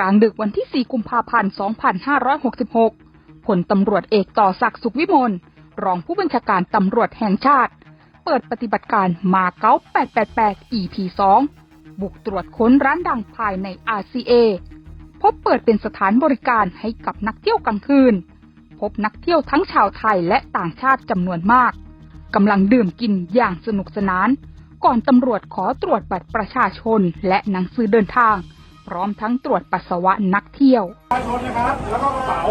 ลางดึกวันที่ 4 กุมภาพันธ์ 2566 ผลตำรวจเอกต่อศักดิ์สุขวิมล รองผู้บัญชาการตำรวจแห่งชาติ เปิดปฏิบัติการมาเก๊า888 EP 2 บุกตรวจค้นร้านดังภายใน RCA พบเปิดเป็นสถานบริการให้กับนักเที่ยวกลางคืน พบนักเที่ยวทั้งชาวไทยและต่างชาติจำนวนมากกำลังดื่มกินอย่างสนุกสนาน ก่อนตำรวจขอตรวจบัตรประชาชนและหนังสือเดินทาง ร้อมทั้งตรวจปัสสาวะนักเที่ยวประชาชนนะครับ แล้วก็กระเป๋า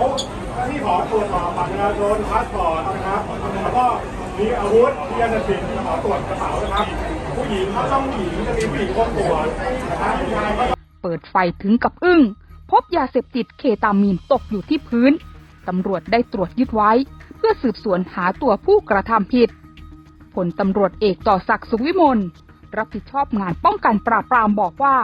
ที่ขอตรวจสอบบัตรประชาชนพาสปอร์ตนะครับ แล้วก็มีอาวุธมียาเสพติดขอตรวจกระเป๋านะครับ ผู้หญิงถ้าต้องผู้หญิงจะมีผู้หญิงคนตรวจนะครับผู้ชายก็เปิดไฟถึงกับอึ้ง พบยาเสพติดเคตามีนตกอยู่ที่พื้น ตำรวจได้ตรวจยึดไว้ เพื่อสืบสวนหาตัวผู้กระทำผิดผลตำรวจเอกต่อศักดิ์สุขวิมลรับผิดชอบงานป้องกันปราบปรามบอกว่า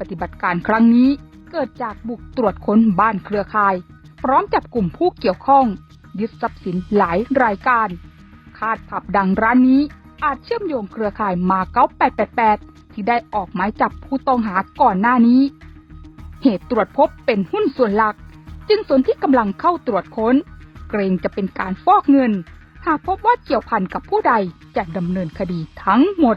ปฏิบัติการครั้งนี้ เกิดจากบุกตรวจค้นบ้านเครือข่าย พร้อมจับกลุ่มผู้เกี่ยวข้อง ยึดทรัพย์สินหลายรายการ คาดผับดังร้านนี้ อาจเชื่อมโยงเครือข่ายมาเก๊า888 ที่ได้ออกหมายจับผู้ต้องหาก่อนหน้านี้ เหตุตรวจพบเป็นหุ้นส่วนหลัก จึงส่วนที่กำลังเข้าตรวจค้น เกรงจะเป็นการฟอกเงิน หากพบว่าเกี่ยวพันกับผู้ใดจะดำเนินคดีทั้งหมด